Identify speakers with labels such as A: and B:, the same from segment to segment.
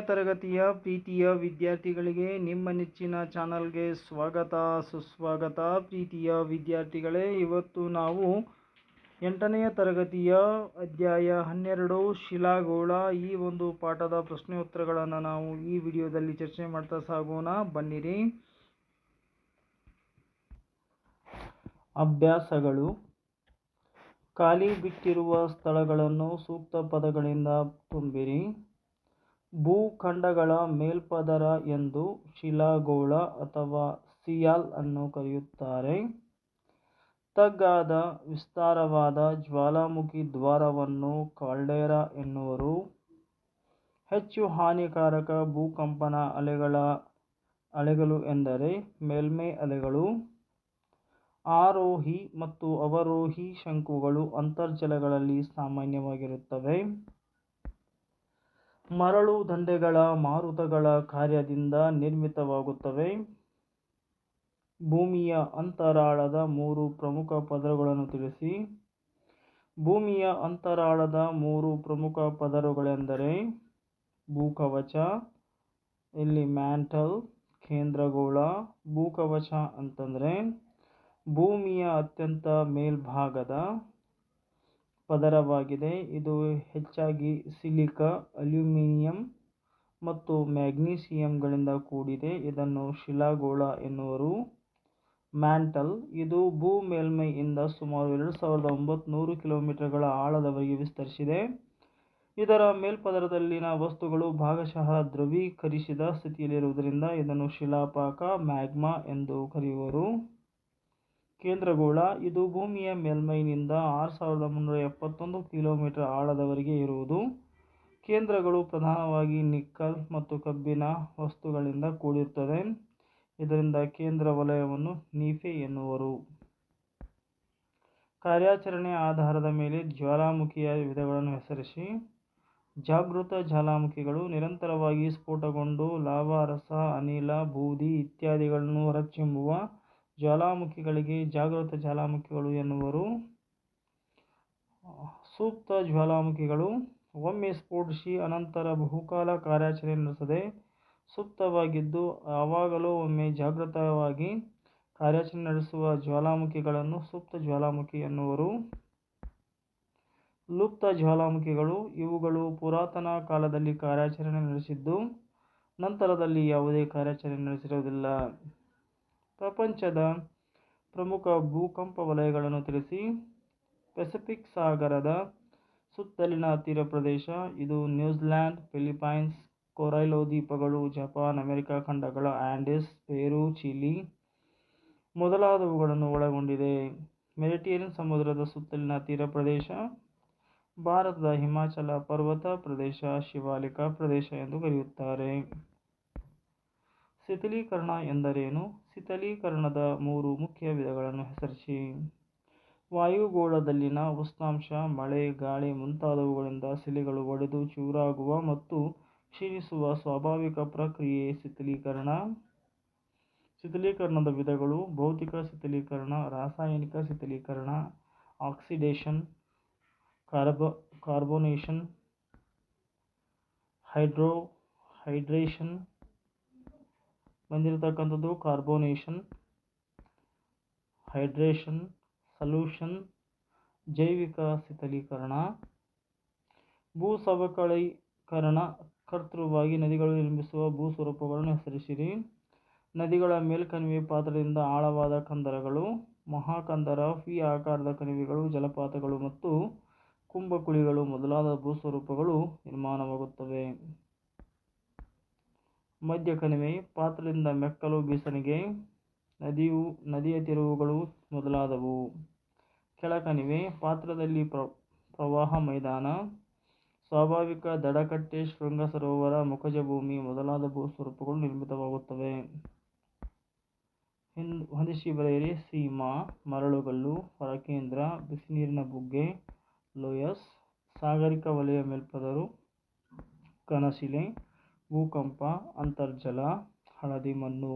A: ತರಗತಿಯ ಪ್ರೀತಿಯ ವಿದ್ಯಾರ್ಥಿಗಳಿಗೆ ನಿಮ್ಮ ನೆಚ್ಚಿನ ಚಾನಲ್ಗೆ ಸ್ವಾಗತ, ಸುಸ್ವಾಗತ. ಪ್ರೀತಿಯ ವಿದ್ಯಾರ್ಥಿಗಳೇ, ಇವತ್ತು ನಾವು ಎಂಟನೆಯ ತರಗತಿಯ ಅಧ್ಯಾಯ ಹನ್ನೆರಡು, ಶಿಲಾಗೋಳ. ಈ ಒಂದು ಪಾಠದ ಪ್ರಶ್ನೆ ಉತ್ತರಗಳನ್ನು ನಾವು ಈ ವಿಡಿಯೋದಲ್ಲಿ ಚರ್ಚೆ ಮಾಡ್ತಾ ಸಾಗೋಣ. ಬನ್ನಿರಿ. ಅಭ್ಯಾಸಗಳು. ಖಾಲಿ ಬಿಟ್ಟಿರುವ ಸ್ಥಳಗಳನ್ನು ಸೂಕ್ತ ಪದಗಳಿಂದ ತುಂಬಿರಿ. ಭೂಖಂಡಗಳ ಮೇಲ್ಪದರ ಎಂದು ಶಿಲಾಗೋಳ ಅಥವಾ ಸಿಯಾಲ್ ಅನ್ನು ಕರೆಯುತ್ತಾರೆ. ತಗ್ಗಾದ ವಿಸ್ತಾರವಾದ ಜ್ವಾಲಾಮುಖಿ ದ್ವಾರವನ್ನು ಕಾಲ್ಡೇರಾ ಎನ್ನುವರು. ಹೆಚ್ಚು ಹಾನಿಕಾರಕ ಭೂಕಂಪನ ಅಲೆಗಳ ಅಲೆಗಳು ಎಂದರೆ ಮೇಲ್ಮೈ ಅಲೆಗಳು. ಆರೋಹಿ ಮತ್ತು ಅವರೋಹಿ ಶಂಕುಗಳು ಅಂತರ್ಜಲಗಳಲ್ಲಿ ಸಾಮಾನ್ಯವಾಗಿರುತ್ತವೆ. ಮರಳು ದಂಡೆಗಳ ಮಾರುತಗಳ ಕಾರ್ಯದಿಂದ ನಿರ್ಮಿತವಾಗುತ್ತವೆ. ಭೂಮಿಯ ಅಂತರಾಳದ ಮೂರು ಪ್ರಮುಖ ಪದರಗಳನ್ನು ತಿಳಿಸಿ. ಭೂಮಿಯ ಅಂತರಾಳದ ಮೂರು ಪ್ರಮುಖ ಪದರಗಳೆಂದರೆ ಭೂಕವಚ, ಇಲ್ಲಿ ಮ್ಯಾಂಟಲ್, ಕೇಂದ್ರಗೋಳ, ಭೂಕವಚ ಅಂತಂದರೆ ಭೂಮಿಯ ಅತ್ಯಂತ ಮೇಲ್ಭಾಗದ ಪದರವಾಗಿದೆ. ಇದು ಹೆಚ್ಚಾಗಿ ಸಿಲಿಕಾ, ಅಲ್ಯೂಮಿನಿಯಂ ಮತ್ತು ಮ್ಯಾಗ್ನೀಸಿಯಂಗಳಿಂದ ಕೂಡಿದೆ. ಇದನ್ನು ಶಿಲಾಗೋಳ ಎನ್ನುವರು. ಮ್ಯಾಂಟಲ್, ಇದು ಭೂ ಮೇಲ್ಮೈಯಿಂದ ಸುಮಾರು ಎರಡು ಸಾವಿರದ ಒಂಬತ್ನೂರು ಕಿಲೋಮೀಟರ್ಗಳ ಆಳದವರೆಗೆ ವಿಸ್ತರಿಸಿದೆ. ಇದರ ಮೇಲ್ಪದರದಲ್ಲಿನ ವಸ್ತುಗಳು ಭಾಗಶಃ ದ್ರವೀಕರಿಸಿದ ಸ್ಥಿತಿಯಲ್ಲಿರುವುದರಿಂದ ಇದನ್ನು ಶಿಲಾಪಾಕ ಮ್ಯಾಗ್ಮಾ ಎಂದು ಕರೆಯುವರು. ಕೇಂದ್ರಗೋಳ. ಇದು ಭೂಮಿಯ ಮೇಲ್ಮೈನಿಂದ ಆರು ಸಾವಿರದ ಮುನ್ನೂರ ಎಪ್ಪತ್ತೊಂದು ಕಿಲೋಮೀಟರ್ ಆಳದವರೆಗೆ ಇರುವುದು. ಕೇಂದ್ರಗಳು ಪ್ರಧಾನವಾಗಿ ನಿಕ್ಕಲ್ ಮತ್ತು ಕಬ್ಬಿಣ ವಸ್ತುಗಳಿಂದ ಕೂಡಿರುತ್ತದೆ ಇದರಿಂದ ಕೇಂದ್ರ ವಲಯವನ್ನು ನೀಫೆ ಎನ್ನುವರು. ಕಾರ್ಯಾಚರಣೆಯ ಆಧಾರದ ಮೇಲೆ ಜ್ವಾಲಾಮುಖಿಯ ವಿಧಗಳನ್ನು ಹೆಸರಿಸಿ. ಜಾಗೃತ ಜ್ವಾಲಾಮುಖಿಗಳು ನಿರಂತರವಾಗಿ ಸ್ಫೋಟಗೊಂಡು ಲಾವಾ ರಸ, ಅನಿಲ, ಬೂದಿ ಇತ್ಯಾದಿಗಳನ್ನು ಹೊರಚಿಮ್ಮುವ ಜ್ವಾಲಾಮುಖಿಗಳಿಗೆ ಜಾಗೃತ ಜ್ವಾಲಾಮುಖಿಗಳು ಎನ್ನುವರು. ಸೂಕ್ತ ಜ್ವಾಲಾಮುಖಿಗಳು ಒಮ್ಮೆ ಸ್ಫೋಟಿಸಿ ಅನಂತರ ಬಹುಕಾಲ ಕಾರ್ಯಾಚರಣೆ ನಡೆಸದೆ ಸುಪ್ತವಾಗಿದ್ದು, ಆವಾಗಲೂ ಒಮ್ಮೆ ಜಾಗೃತವಾಗಿ ಕಾರ್ಯಾಚರಣೆ ನಡೆಸುವ ಜ್ವಾಲಾಮುಖಿಗಳನ್ನು ಸುಪ್ತ ಜ್ವಾಲಾಮುಖಿ ಎನ್ನುವರು. ಲುಪ್ತ ಜ್ವಾಲಾಮುಖಿಗಳು ಇವುಗಳು ಪುರಾತನ ಕಾಲದಲ್ಲಿ ಕಾರ್ಯಾಚರಣೆ ನಡೆಸಿದ್ದು, ನಂತರದಲ್ಲಿ ಯಾವುದೇ ಕಾರ್ಯಾಚರಣೆ ನಡೆಸಿರುವುದಿಲ್ಲ. ಪ್ರಪಂಚದ ಪ್ರಮುಖ ಭೂಕಂಪ ವಲಯಗಳನ್ನು ತಿಳಿಸಿ. ಪೆಸಿಫಿಕ್ ಸಾಗರದ ಸುತ್ತಲಿನ ತೀರ ಪ್ರದೇಶ, ಇದು ನ್ಯೂಜಿಲ್ಯಾಂಡ್, ಫಿಲಿಪೈನ್ಸ್, ಕೊರೈಲೋ ದ್ವೀಪಗಳು, ಜಪಾನ್, ಅಮೆರಿಕ ಖಂಡಗಳ ಆ್ಯಂಡಿಸ್ ಪೇರು, ಚಿಲಿ ಮೊದಲಾದವುಗಳನ್ನು ಒಳಗೊಂಡಿದೆ. ಮೆಡಿಟರೇನಿಯನ್ ಸಮುದ್ರದ ಸುತ್ತಲಿನ ತೀರ ಪ್ರದೇಶ, ಭಾರತದ ಹಿಮಾಚಲ ಪರ್ವತ ಪ್ರದೇಶ, ಶಿವಾಲಿಕ ಪ್ರದೇಶ ಎಂದು ಕರೆಯುತ್ತಾರೆ. ಶಿಥಿಲೀಕರಣ ಎಂದರೇನು? ಶಿಥಿಲೀಕರಣದ ಮೂರು ಮುಖ್ಯ ವಿಧಗಳನ್ನು ಹೆಸರಿಸಿ. ವಾಯುಗೋಳದಲ್ಲಿನ ಉಷ್ಣಾಂಶ, ಮಳೆ, ಗಾಳಿ ಮುಂತಾದವುಗಳಿಂದ ಶಿಲೆಗಳು ಒಡೆದು ಚೂರಾಗುವ ಮತ್ತು ಕ್ಷೀಣಿಸುವ ಸ್ವಾಭಾವಿಕ ಪ್ರಕ್ರಿಯೆ ಶಿಥಿಲೀಕರಣ. ಶಿಥಿಲೀಕರಣದ ವಿಧಗಳು ಭೌತಿಕ ಶಿಥಿಲೀಕರಣ, ರಾಸಾಯನಿಕ ಶಿಥಿಲೀಕರಣ, oxidation, carb, carbonation, hydro, hydration ಬಂದಿರತಕ್ಕಂಥದ್ದು ಕಾರ್ಬೋನೇಷನ್ ಹೈಡ್ರೇಷನ್ ಸಲ್ಯೂಷನ್ ಜೈವಿಕ ಶಿಥಿಲೀಕರಣ ಭೂಸವಕಳೀಕರಣ, ಕರ್ತೃವಾಗಿ ನದಿಗಳು ನಿರ್ಮಿಸುವ ಭೂ ಸ್ವರೂಪಗಳನ್ನು ಹೆಸರಿಸಿರಿ. ನದಿಗಳ ಮೇಲ್ಕಣಿವೆ ಪಾತ್ರದಿಂದ ಆಳವಾದ ಕಂದರಗಳು, ಮಹಾಕಂದರ ಫಿ ಆಕಾರದ ಕಣಿವೆಗಳು, ಜಲಪಾತಗಳು ಮತ್ತು ಕುಂಭಕುಳಿಗಳು ಮೊದಲಾದ ಭೂಸ್ವರೂಪಗಳು ನಿರ್ಮಾಣವಾಗುತ್ತವೆ. ಮಧ್ಯ ಕಣಿವೆ, ಪಾತ್ರದಿಂದ ಮೆಕ್ಕಲು ಬೀಸಣಿಗೆ, ನದಿಯು, ನದಿಯ ತಿರುವುಗಳು ಮೊದಲಾದವು. ಕೆಳಕಣಿವೆ ಪಾತ್ರದಲ್ಲಿ ಪ್ರವಾಹ ಮೈದಾನ, ಸ್ವಾಭಾವಿಕ ದಡಕಟ್ಟೆ, ಶೃಂಗ ಸರೋವರ ಮುಖಜ ಭೂಮಿ ಮೊದಲಾದ ಭೂಸ್ವರೂಪಗಳು ನಿರ್ಮಿತವಾಗುತ್ತವೆ. ಹೊಂದಿಸಿ ಬರೆಯಿರಿ. ಸೀಮಾ, ಮರಳುಗಲ್ಲು, ಹೊರಕೇಂದ್ರ, ಬಿಸಿನೀರಿನ ಬುಗ್ಗೆ, ಲೋಯಸ್, ಸಾಗರಿಕ ವಲಯ ಮೇಲ್ಪದರು ಕಣಶಿಲೆ ಭೂಕಂಪ ಅಂತರ್ಜಲ ಹಳದಿ ಮಣ್ಣು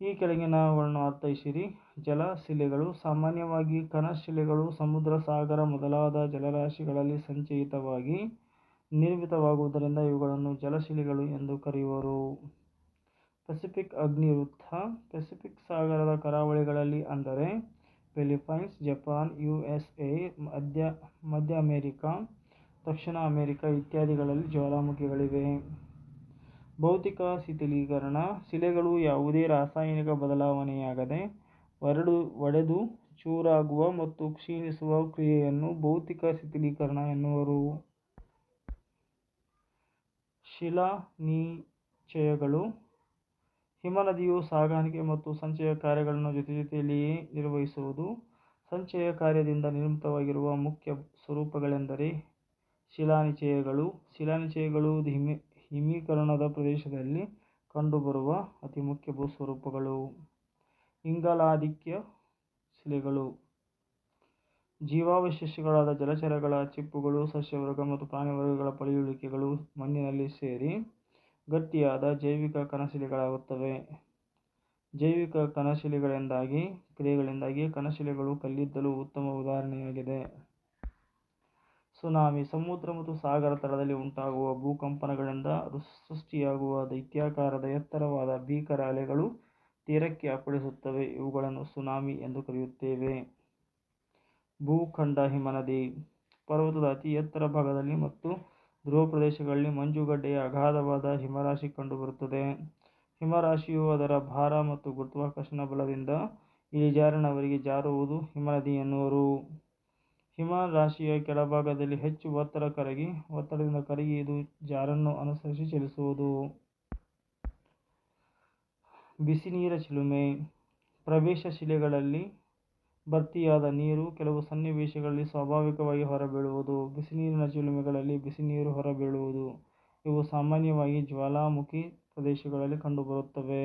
A: ಈ ಕೆಳಗಿನವುಗಳನ್ನು ಅರ್ಥೈಸಿರಿ ಜಲಶಿಲೆಗಳು ಸಾಮಾನ್ಯವಾಗಿ ಕಣಶಿಲೆಗಳು ಸಮುದ್ರ ಸಾಗರ ಮೊದಲಾದ ಜಲರಾಶಿಗಳಲ್ಲಿ ಸಂಚಯಿತವಾಗಿ ನಿರ್ಮಿತವಾಗುವುದರಿಂದ ಇವುಗಳನ್ನು ಜಲಶಿಲೆಗಳು ಎಂದು ಕರೆಯುವರು. ಪೆಸಿಫಿಕ್ ಅಗ್ನಿವೃತ್ತ ಪೆಸಿಫಿಕ್ ಸಾಗರದ ಕರಾವಳಿಗಳಲ್ಲಿ ಅಂದರೆ Philippines, Japan, U. S. A., ಮಧ್ಯ ಅಮೆರಿಕ, ದಕ್ಷಿಣ ಅಮೆರಿಕ ಇತ್ಯಾದಿಗಳಲ್ಲಿ ಜ್ವಾಲಾಮುಖಿಗಳಿವೆ. ಭೌತಿಕ ಶಿಥಿಲೀಕರಣ, ಶಿಲೆಗಳು ಯಾವುದೇ ರಾಸಾಯನಿಕ ಬದಲಾವಣೆಯಾಗದೆ ಒಡೆದು ಚೂರಾಗುವ ಮತ್ತು ಕ್ಷೀಣಿಸುವ ಕ್ರಿಯೆಯನ್ನು ಭೌತಿಕ ಶಿಥಿಲೀಕರಣ ಎನ್ನುವರು. ಶಿಲಾನಿಚಯಗಳು ಹಿಮನದಿಯು ಸಾಗಾಣಿಕೆ ಮತ್ತು ಸಂಚಯ ಕಾರ್ಯಗಳನ್ನು ಜೊತೆಜೊತೆಯಲ್ಲಿಯೇ ನಿರ್ವಹಿಸುವುದು. ಸಂಚಯ ಕಾರ್ಯದಿಂದ ನಿರ್ಮಿತವಾಗಿರುವ ಮುಖ್ಯ ಸ್ವರೂಪಗಳೆಂದರೆ ಶಿಲಾನಿಚಯಗಳು. ಶಿಲಾನಿಚಯಗಳು ಹಿಮೀಕರಣದ ಪ್ರದೇಶದಲ್ಲಿ ಕಂಡುಬರುವ ಅತಿ ಮುಖ್ಯ ಭೂಸ್ವರೂಪಗಳು. ಇಂಗಾಲಾಧಿಕ್ಯ ಶಿಲೆಗಳು ಜೀವಾವಶೇಷಗಳಾದ ಜಲಚರಗಳ ಚಿಪ್ಪುಗಳು, ಸಸ್ಯವರ್ಗ ಮತ್ತು ಪ್ರಾಣಿವರ್ಗಗಳ ಪಳೆಯುಳಿಕೆಗಳು ಮಣ್ಣಿನಲ್ಲಿ ಸೇರಿ ಗಟ್ಟಿಯಾದ ಜೈವಿಕ ಕಣಶಿಲೆಗಳಾಗುತ್ತವೆ. ಜೈವಿಕ ಕಣಶಿಲೆಗಳಿಂದಾಗಿ ಕ್ರಿಯೆಗಳಿಂದಾಗಿ ಕಣಶಿಲೆಗಳು ಕಲ್ಲಿದ್ದಲು ಉತ್ತಮ ಉದಾಹರಣೆಯಾಗಿದೆ. ಸುನಾಮಿ ಸಮುದ್ರ ಮತ್ತು ಸಾಗರ ತಳದಲ್ಲಿ ಉಂಟಾಗುವ ಭೂಕಂಪನಗಳಿಂದ ಸೃಷ್ಟಿಯಾಗುವ ದೈತ್ಯಾಕಾರದ ಎತ್ತರವಾದ ಭೀಕರ ಅಲೆಗಳು ತೀರಕ್ಕೆ ಅಪ್ಪಳಿಸುತ್ತವೆ. ಇವುಗಳನ್ನು ಸುನಾಮಿ ಎಂದು ಕರೆಯುತ್ತೇವೆ. ಭೂಖಂಡ ಹಿಮನದಿ ಪರ್ವತದ ಅತಿ ಎತ್ತರ ಭಾಗದಲ್ಲಿ ಮತ್ತು ಧ್ರುವ ಪ್ರದೇಶಗಳಲ್ಲಿ ಮಂಜುಗಡ್ಡೆಯ ಅಗಾಧವಾದ ಹಿಮರಾಶಿ ಕಂಡುಬರುತ್ತದೆ. ಹಿಮರಾಶಿಯು ಅದರ ಭಾರ ಮತ್ತು ಗುರುತ್ವಾಕರ್ಷಣ ಬಲದಿಂದ ಇಳಿಜಾರಿನವರಿಗೆ ಜಾರುವುದು ಹಿಮನದಿ ಎನ್ನುವರು. ಹಿಮರಾಶಿಯ ಕೆಳಭಾಗದಲ್ಲಿ ಹೆಚ್ಚು ಒತ್ತಡದಿಂದ ಕರಗಿ ಇದು ಜಾರನ್ನು ಅನುಸರಿಸಿ ಚಲಿಸುವುದು. ಬಿಸಿನೀರ ಚಿಲುಮೆ, ಪ್ರವೇಶ ಶಿಲೆಗಳಲ್ಲಿ ಭರ್ತಿಯಾದ ನೀರು ಕೆಲವು ಸನ್ನಿವೇಶಗಳಲ್ಲಿ ಸ್ವಾಭಾವಿಕವಾಗಿ ಹೊರಬೀಳುವುದು. ಬಿಸಿನೀರಿನ ಚಿಲುಮೆಗಳಲ್ಲಿ ಬಿಸಿನೀರು ಹೊರಬೀಳುವುದು. ಇವು ಸಾಮಾನ್ಯವಾಗಿ ಜ್ವಾಲಾಮುಖಿ ಪ್ರದೇಶಗಳಲ್ಲಿ ಕಂಡುಬರುತ್ತವೆ.